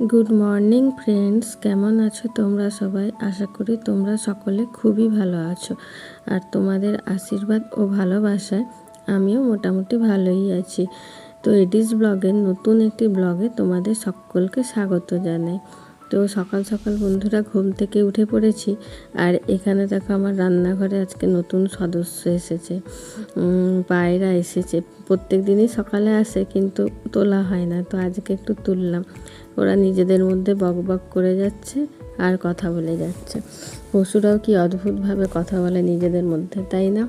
Good morning friends কেমন আছো তোমরা সবাই? আশা করি তোমরা সকলে খুবই ভালো আছো। আর তোমাদের আশীর্বাদ ও ভালোবাসায় আমিও মোটামুটি ভালোই আছি। তো এডিস ব্লগের নতুন একটি ব্লগে তোমাদের সকলকে স্বাগত জানাই। তো সকাল সকাল বন্ধুরা ঘুম থেকে উঠে পড়েছি আর এখানে দেখো আমার রান্নাঘরে আজকে নতুন সদস্য এসেছে। পায়রা এসেছে। প্রত্যেক দিনই সকালে আসে কিন্তু তোলা হয় না, তো আজকে একটু তুললাম। ওরা নিজেদের মধ্যে বক বক করে যাচ্ছে আর কথা বলে যাচ্ছে। পশুরাও কি অদ্ভুতভাবে কথা বলে নিজেদের মধ্যে, তাই না?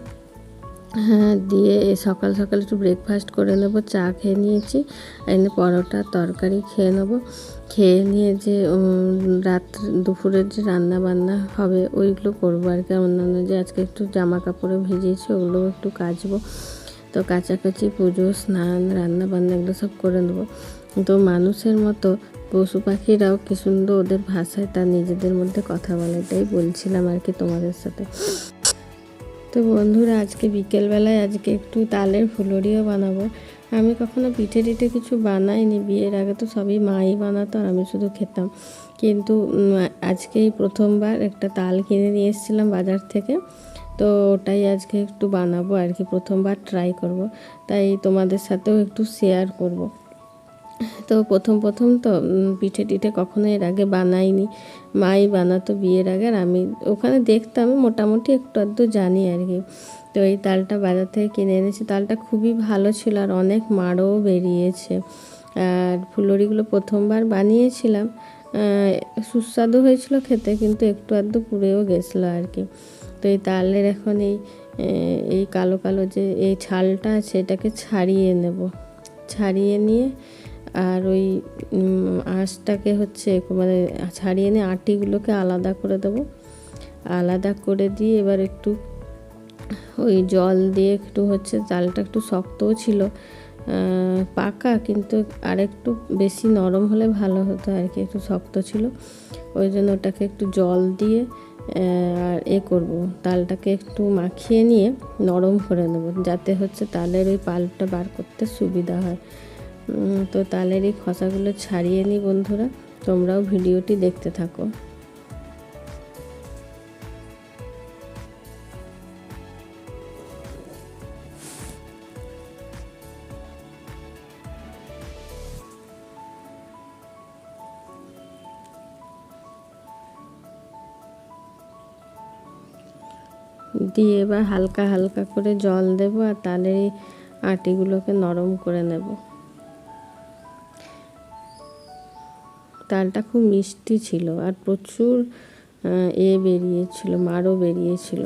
হ্যাঁ দিয়ে সকাল সকাল একটু ব্রেকফাস্ট করে নেব, চা খেয়ে নিয়েছি, এনে পরোটা, তরকারি খেয়ে নেব। খেয়ে নিয়ে যে রাত দুপুরের যে রান্না বান্না হবে, ওইগুলো করব আর কি। অন্যান্য যে আজকে একটু জামা কাপড়ে ভিজিয়েছি ওগুলো একটু কাচবো। তো কাচাকাচি, পুজো, স্নান রান্না বান্না এগুলো সব করে নেব। তো মানুষের মতো, পশু পাখিরাও কি সুন্দর, ওদের ভাষায় তার নিজেদের মধ্যে কথা বলে, এটাই বলছিলাম আর কি তোমাদের সাথে। তো বন্ধুরা, আজকে বিকেলবেলায় আজকে একটু তালের ফুলরিও বানাবো। আমি কখনো পিঠে টিঠে কিছু বানাইনি, বিয়ের আগে তো সবই মাই বানাতো আর আমি শুধু খেতাম। কিন্তু আজকেই প্রথমবার একটা তাল কিনে নিয়ে এসেছিলাম বাজার থেকে। তো ওটাই আজকে একটু বানাবো আর কি, প্রথমবার ট্রাই করব। তাই তোমাদের সাথেও একটু শেয়ার করব। তো প্রথম প্রথম তো পিঠে টিঠে কখনো এর আগে বানাইনি। মাই বানাতো বিয়ের আগে আর আমি ওখানে দেখতাম, মোটামুটি একটু আধটু জানি আর কি। তো এই তালটা বাজার থেকে কিনে এনেছি। তালটা খুবই ভালো ছিল আর অনেক মাড়ও বেরিয়েছে। আর ফুলরিগুলো প্রথমবার বানিয়েছিলাম। সুস্বাদু হয়েছিল খেতে কিন্তু একটু আধটু পুড়েও গেছিল আর কি। তো এই তালের এখন এই এই কালো কালো যে এই ছালটা আছে, এটাকে ছাড়িয়ে নেব। ছাড়িয়ে নিয়ে আর ওই আঁশটাকে হচ্ছে মানে ছাড়িয়ে নিয়ে আটিগুলোকে আলাদা করে দেবো। আলাদা করে দিয়ে এবার একটু ওই জল দিয়ে একটু হচ্ছে চালটা একটু শক্তও ছিল পাকা কিন্তু আর একটু বেশি নরম হলে ভালো হতো আর কি, একটু শক্ত ছিল। ওই জন্য ওটাকে একটু জল দিয়ে আর এ করব। তালটাকে একটু মাখিয়ে নিয়ে নরম করে নেব, যাতে হচ্ছে তালের ওই পাল্পটা বার করতে সুবিধা হয়। তো তালের এই খসাগুলো ছাড়িয়ে নিই বন্ধুরা। তোমরাও ভিডিওটি দেখতে থাকো। দিয়ে এবার হালকা হালকা করে জল দেবো আর তালের এই আটিগুলোকে নরম করে নেব। তালটা খুব মিষ্টি ছিল আর প্রচুর এ বেরিয়েছিল, মারও বেরিয়েছিল।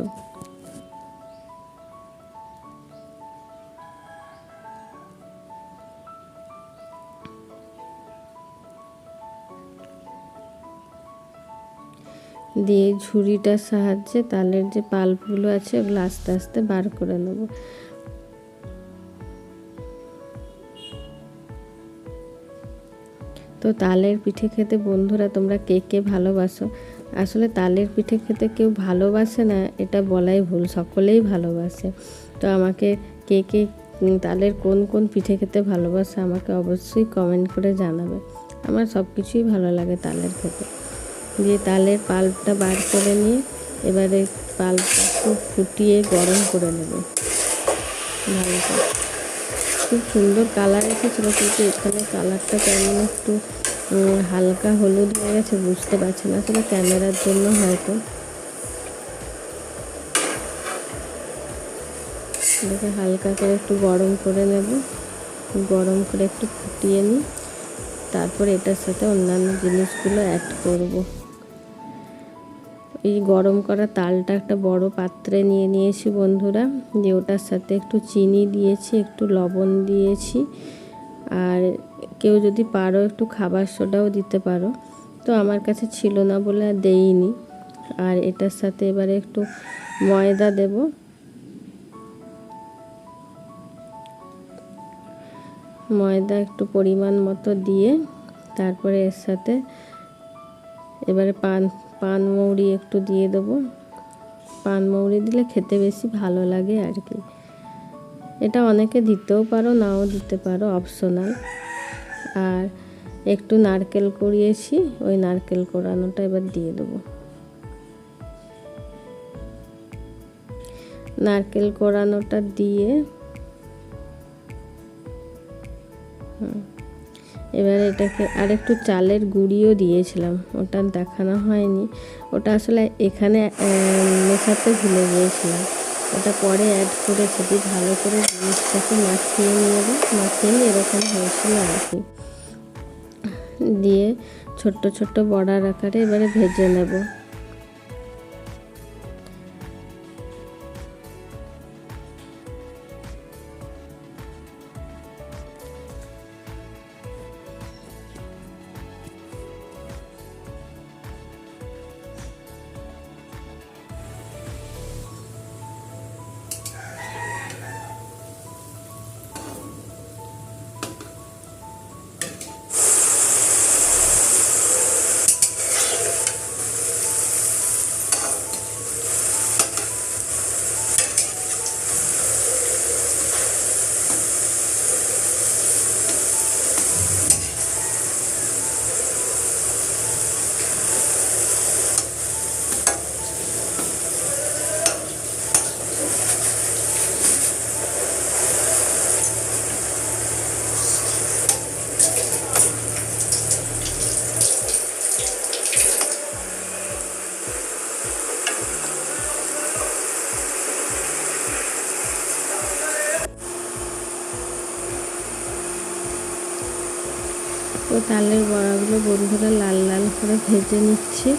দিয়ে ঝুড়িটার সাহায্যে তালের যে পাল্পগুলো আছে ওগুলো আস্তে আস্তে বার করে নেব। তো তালের পিঠে খেতে বন্ধুরা তোমরা কে কে ভালোবাসো? আসলে তালের পিঠে খেতে কেউ ভালোবাসে না, এটা বলাই ভুল, সকলেই ভালোবাসে। তো আমাকে কে কে তালের কোন কোন পিঠে খেতে ভালোবাসে আমাকে অবশ্যই কমেন্ট করে জানাবে। আমার সব কিছুই ভালো লাগে তালের খেতে। দিয়ে তালের পাল্পটা বার করে নিয়ে এবারে পাল্পটা ফুটিয়ে গরম করে নেবে। ভালো করে। খুব সুন্দর কালার এসেছিল, কিন্তু এখানে কালারটা কেমন একটু হালকা হলুদ হয়ে গেছে বুঝতে পারছি না আসলে ক্যামেরার জন্য হয়তো। দেখে হালকা করে একটু গরম করে নেব, গরম করে একটু ফুটিয়ে নিই, তারপর এটার সাথে অন্যান্য জিনিসগুলো অ্যাড করব। এই গরম করা তালটা একটা বড় পাত্রে নিয়ে নিয়েছি বন্ধুরা দিয়ে ওটার সাথে একটু চিনি দিয়েছি, একটু লবণ দিয়েছি। আর কেউ যদি পারো একটু খাবার সোডাও দিতে পারো। তো আমার কাছে ছিল না বলে আর দেইনি। আর এটার সাথে এবারে একটু ময়দা দেব। ময়দা একটু পরিমাণ মতো দিয়ে তারপরে এর সাথে এবারে পান পান মৌরি একটু দিয়ে দেবো। পান মৌরি দিলে খেতে বেশি ভালো লাগে আর কি। এটা অনেকে দিতেও পারো নাও দিতে পারো অপশনাল আর একটু নারকেল কুড়িয়েছি ওই নারকেল কোড়ানোটা এবার দিয়ে দেবো। নারকেল কোড়ানোটা দিয়ে হুম, এবার এটাকে আর একটু চালের গুঁড়িও দিয়েছিলাম, ওটা দেখানো হয়নি। ওটা আসলে এখানে মেশাতে ভুলে গিয়েছিলাম। ওটা পরে অ্যাড করে দিয়ে ভালো করে জিনিসটাকে মাখিয়ে নিয়ে মাখিয়ে নিয়ে এরকম হয়েছিল আর কি। দিয়ে ছোট্ট ছোট্ট বড়ার আকারে এবারে ভেজে নেব। তো তালের বড়াগুলো বন্ধুরা লাল লাল করে ভেজে নিচ্ছি।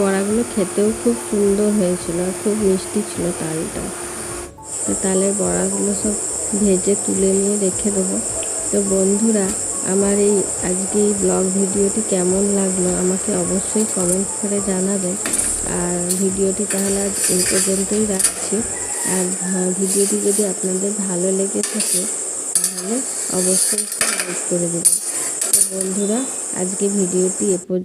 বড়াগুলো খেতেও খুব সুন্দর হয়েছিল আর খুব মিষ্টি ছিল তালটা। তো তালের বড়াগুলো সব ভেজে তুলে নিয়ে রেখে দেবো। তো বন্ধুরা, আমার এই আজকে এই ব্লগ ভিডিওটি কেমন লাগল আমাকে অবশ্যই কমেন্ট করে জানাবেন আর ভিডিওটি তাহলে আজ এই পর্যন্তই রাখছি। আর ভিডিওটি যদি আপনাদের ভালো লেগে থাকে তাহলে অবশ্যই লাইক করে দেবেন। বন্ধুরা আজকে ভিডিওটি এ পর্যন্ত